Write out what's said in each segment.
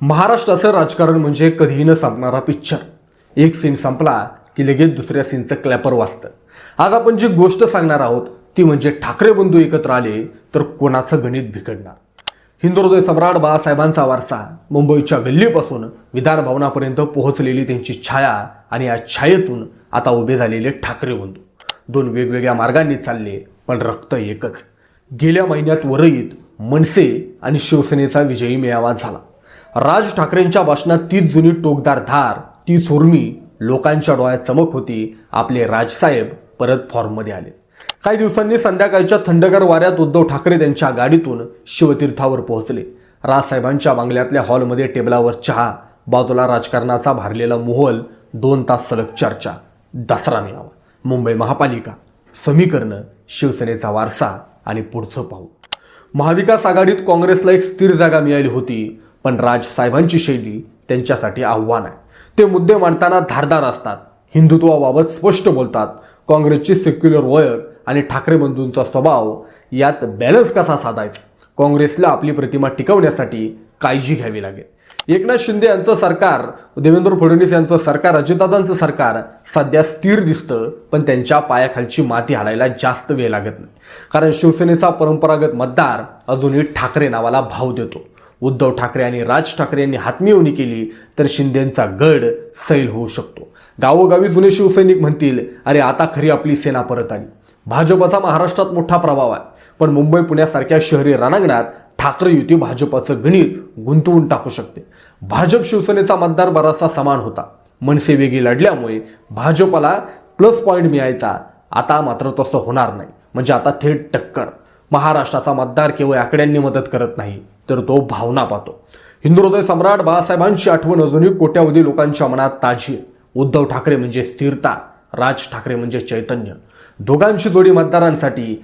महाराष्ट्राचं राजकारण म्हणजे कधीही न संपणारा पिक्चर एक सीन संपला की लगेच दुसऱ्या सीनचं क्लॅपर वाचतं आज आपण जी गोष्ट सांगणार आहोत ती म्हणजे ठाकरे बंधू एकत्र आले तर कोणाचं गणित बिघडणार? हिंदुहृदय सम्राट बाळासाहेबांचा वारसा मुंबईच्या गल्लीपासून विधान भवनापर्यंत पोहोचलेली त्यांची छाया आणि या छायेतून आता उभे झालेले ठाकरे बंधू. दोन वेगवेगळ्या मार्गांनी चालले पण रक्त एकच. गेल्या महिन्यात वरईत मनसे आणि शिवसेनेचा विजयी मेळावा झाला. राज ठाकरेंच्या भाषणात तीच जुनी टोकदार धार ती चोरमी लोकांच्या डोळ्यात चमक होती. आपले राजसाहेब परत फॉर्ममध्ये आले. काही दिवसांनी संध्याकाळच्या थंडगार वाऱ्यात उद्धव ठाकरे त्यांच्या गाडीतून शिवतीर्थावर पोहोचले. राजसाहेबांच्या बांगल्यातल्या हॉलमध्ये टेबलावर चहा बाजूला राजकारणाचा भारलेला मोहल दोन तास सलग चर्चा दसरा मेळावा मुंबई महापालिका समीकरणं शिवसेनेचा वारसा आणि पुढचं पाहू महाविकास आघाडीत काँग्रेसला एक स्थिर जागा मिळाली होती. पण राजसाहेबांची शैली त्यांच्यासाठी आव्हान आहे. ते मुद्दे मांडताना धारदार असतात. हिंदुत्वाबाबत स्पष्ट बोलतात. काँग्रेसची सेक्युलर ओळख आणि ठाकरे बंधूंचा स्वभाव यात बॅलन्स कसा साधायचा? काँग्रेसला आपली प्रतिमा टिकवण्यासाठी काळजी घ्यावी लागेल. एकनाथ शिंदे यांचं सरकार देवेंद्र फडणवीस यांचं सरकार अजितदादांचं सरकार सध्या स्थिर दिसतं पण त्यांच्या पायाखालची माती हालायला जास्त वेळ लागत नाही. कारण शिवसेनेचा परंपरागत मतदार अजूनही ठाकरे नावाला भाव देतो. उद्धव ठाकरे आणि राज ठाकरे यांनी हातमिळवणी केली तर शिंदेंचा गड सैल होऊ शकतो. गावोगावी जुने शिवसैनिक म्हणतील अरे आता खरी आपली सेना परत आली. भाजपचा महाराष्ट्रात मोठा प्रभाव आहे. पण मुंबई पुण्यासारख्या शहरी रणांगणात ठाकरे युती भाजपाचं गणित गुंतवून टाकू शकते. भाजप शिवसेनेचा मतदार बराचसा समान होता. मनसे वेगळी लढल्यामुळे भाजपला प्लस पॉईंट मिळायचा. आता मात्र तसं होणार नाही. म्हणजे आता थेट टक्कर. महाराष्ट्राचा मतदार केवळ आकड्यांनी मदत करत नाही तर तो भावना पाहतो. हिंदू हृदय सम्राट बाळासाहेबांची आठवण अजूनही कोट्यावधी लोकांच्या मनात ताजी उद्धव ठाकरे म्हणजे स्थिरता राज ठाकरे म्हणजे चैतन्य. दोघांची जोडी मतदारांसाठी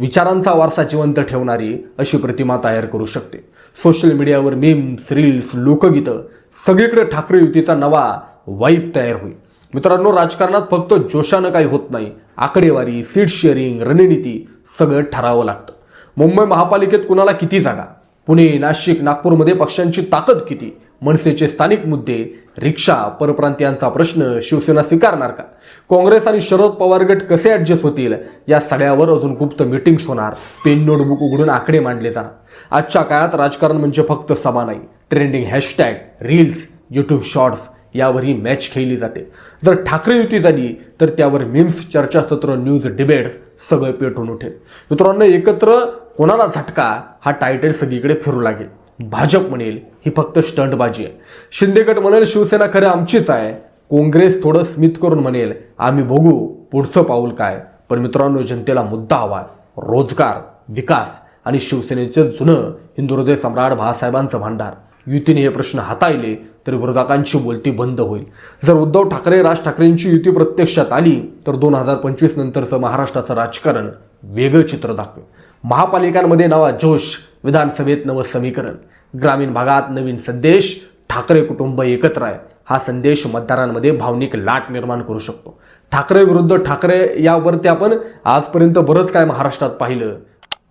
विचारांचा वारसा जिवंत ठेवणारी अशी प्रतिमा तयार करू शकते. सोशल मीडियावर मीम्स रील्स लोकगीतं सगळीकडे ठाकरे युतीचा नवा वाईब तयार होईल. मित्रांनो राजकारणात फक्त जोशानं काही होत नाही. आकडेवारी सीट शेअरिंग रणनीती सगळं ठरावं लागतं. मुंबई महापालिकेत कुणाला किती जागा? पुणे नाशिक नागपूरमध्ये पक्षांची ताकद किती? मनसेचे स्थानिक मुद्दे रिक्षा परप्रांतीयांचा प्रश्न शिवसेना स्वीकारणार का? काँग्रेस आणि शरद पवार गट कसे ॲडजस्ट होतील? या सगळ्यावर अजून गुप्त मिटिंग्स होणार. पेन नोटबुक उघडून आकडे मांडले जाणार. आजच्या काळात राजकारण म्हणजे फक्त सभा नाही. Trending hashtag reels YouTube shorts यावर ही मॅच खेळली जाते. जर ठाकरे युती झाली तर त्यावर मिम्स चर्चासत्र न्यूज डिबेट्स सगळं पेटून उठेल. मित्रांनो एकत्र कोणाला झटका हा टायटल सगळीकडे फिरू लागेल. भाजप म्हणेल ही फक्त स्टंटबाजी आहे. शिंदेगट म्हणेल शिवसेना खरं आमचीच आहे. काँग्रेस थोडं स्मित करून म्हणेल आम्ही बघू पुढचं पाऊल काय? पण मित्रांनो जनतेला मुद्दा हवा रोजगार विकास आणि शिवसेनेचं जुनं हिंदू हृदय सम्राट बाळासाहेबांचं भांडार. युतीने हे प्रश्न हाताळले तर विरोधकांची बोलती बंद होईल. जर उद्धव ठाकरे राज ठाकरेंची युती प्रत्यक्षात आली तर दोन हजार पंचवीस नंतरचं महाराष्ट्राचं राजकारण वेगळं चित्र दाखवेल. महापालिकांमध्ये नवा जोश विधानसभेत नवं समीकरण. ग्रामीण भागात नवीन संदेश ठाकरे कुटुंब एकत्र आहे. हा संदेश मतदारांमध्ये भावनिक लाट निर्माण करू शकतो. ठाकरे विरुद्ध ठाकरे यावरती आपण आजपर्यंत बरंच काय महाराष्ट्रात पाहिलं.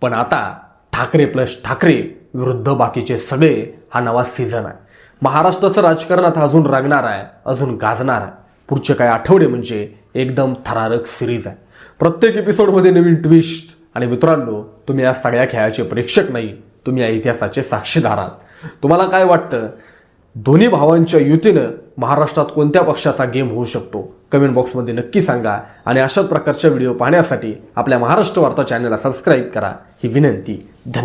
पण आता ठाकरे प्लस ठाकरे विरुद्ध बाकीचे सगळे हा नवा सीझन आहे. महाराष्ट्राचं राजकारण आता अजून रंगणार आहे अजून गाजणार आहे. पुढचे काही आठवडे म्हणजे एकदम थरारक सिरीज आहे. प्रत्येक एपिसोडमध्ये नवीन ट्विस्ट आणि मित्रांनो तुम्ही या सगळ्या खेळाचे प्रेक्षक नाही तुम्ही या इतिहासाचे साक्षीदार आहात. तुम्हाला काय वाटतं? दोन्ही भावांच्या युतीनं महाराष्ट्रात कोणत्या पक्षाचा गेम होऊ शकतो? कमेंट बॉक्समध्ये नक्की सांगा. आणि अशाच प्रकारच्या व्हिडिओ पाहण्यासाठी आपल्या महाराष्ट्र वार्ता चॅनलला सबस्क्राईब करा. ही विनंती. धन्यवाद.